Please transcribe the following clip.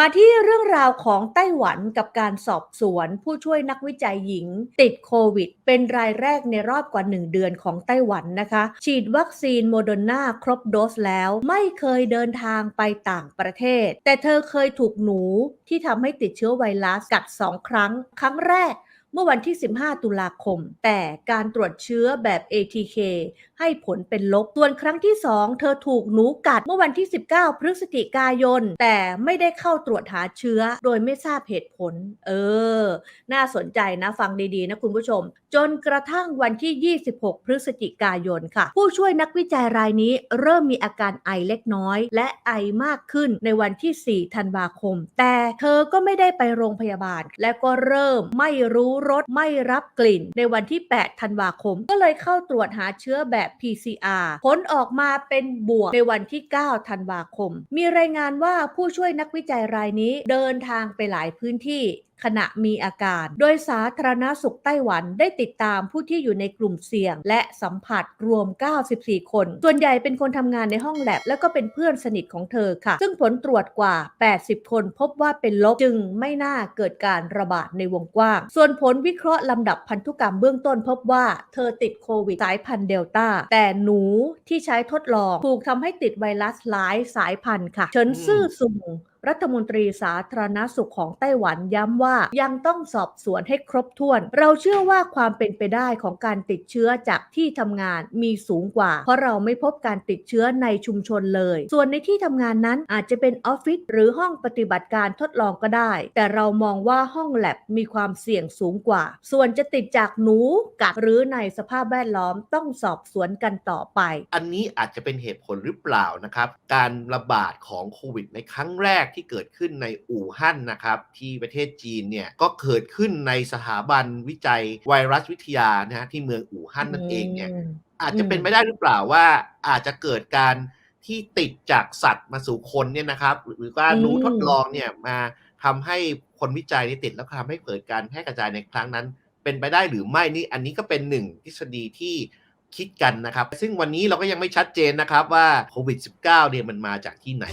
มาที่เรื่องราวของไต้หวันกับการสอบสวน ผู้ช่วยนักวิจัยหญิง ติดโควิด เป็นรายแรกในรอบกว่า 1 เดือนของไต้หวันนะคะ ฉีดวัคซีนโมเดอร์นาครบโดสแล้วไม่เคยเดินทางไปต่างประเทศ แต่เธอเคยถูกหนูที่ทำให้ติดเชื้อไวรัสกัด 2 ครั้ง ครั้งแรก เมื่อวันที่ 15 ตุลาคม แต่การตรวจเชื้อแบบ ATK ให้ผลเป็นลบ ส่วนครั้งที่ 2 เธอถูกหนูกัดเมื่อวันที่ 19 พฤศจิกายน แต่ไม่ได้เข้าตรวจหาเชื้อ โดยไม่ทราบเหตุผล เออ น่าสนใจนะฟังดีๆ นะคุณผู้ชม จนกระทั่งวันที่ 26 พฤศจิกายนค่ะ ผู้ช่วยนักวิจัยรายนี้เริ่มมีอาการไอเล็กน้อย และไอมากขึ้นในวันที่ 4 ธันวาคม แต่เธอก็ไม่ได้ไปโรงพยาบาล และก็เริ่มไม่รู้รสไม่รับกลิ่น ในวันที่ 8 ธันวาคม ก็เลยเข้าตรวจหาเชื้อแบบ PCR ผลออกมาเป็นบวกในวันที่ 9 ธันวาคม มีรายงานว่าผู้ช่วยนักวิจัยรายนี้เดินทางไปหลายพื้นที่ ขณะมีอาการ โดยสาธารณสุขไต้หวันได้ติดตามผู้ที่อยู่ในกลุ่มเสี่ยง และสัมผัสรวม 94 คน ส่วนใหญ่เป็นคนทำงานในห้องแลบ และก็เป็นเพื่อนสนิทของเธอค่ะ ซึ่งผลตรวจกว่า 80 คนพบว่าเป็นลบจึงไม่น่าเกิดการระบาดในวงกว้าง ส่วนผลวิเคราะห์ลำดับพันธุกรรมเบื้องต้นพบว่าเธอติดโควิดสายพันธุ์เดลต้า แต่หนูที่ใช้ทดลองถูกทำให้ติดไวรัสหลายสายพันธุ์ค่ะเฉินซื่อซุง รัฐมนตรีสาธารณสุขของไต้หวันย้ำว่ายังต้องสอบสวนให้ครบถ้วน เราเชื่อว่าความเป็นไปได้ของการติดเชื้อจากที่ทำงานมีสูงกว่า เพราะเราไม่พบการติดเชื้อในชุมชนเลย ส่วนในที่ทำงานนั้นอาจจะเป็นออฟฟิศหรือห้องปฏิบัติการทดลองก็ได้ แต่เรามองว่าห้องแลบมีความเสี่ยงสูงกว่า ส่วนจะติดจากหนูกัดหรือในสภาพแวดล้อมต้องสอบสวนกันต่อไป อันนี้อาจจะเป็นเหตุผลหรือเปล่านะครับ การระบาดของโควิดในครั้งแรกที่เกิดขึ้นในอู่ฮั่นนะครับที่ประเทศจีนเนี่ยก็เกิดขึ้นในสถาบันวิจัยไวรัสวิทยานะฮะที่เมืองอู่ฮั่นนั่นเองเนี่ยอาจจะเป็นไปได้หรือเปล่าว่าอาจจะเกิดการที่ติดจากสัตว์มาสู่คนเนี่ยนะครับ หรือว่าหนูทดลองเนี่ยมาทำให้คนวิจัยนี่ติดแล้วทำให้เกิดการแพร่กระจายในครั้งนั้น เป็นไปได้หรือไม่นี่อันนี้ก็เป็นหนึ่งทฤษฎีที่ คิดกันนะครับ ซึ่งวันนี้เราก็ยังไม่ชัดเจนนะครับว่าโควิด -19 เนี่ยมันมาจากที่ไหน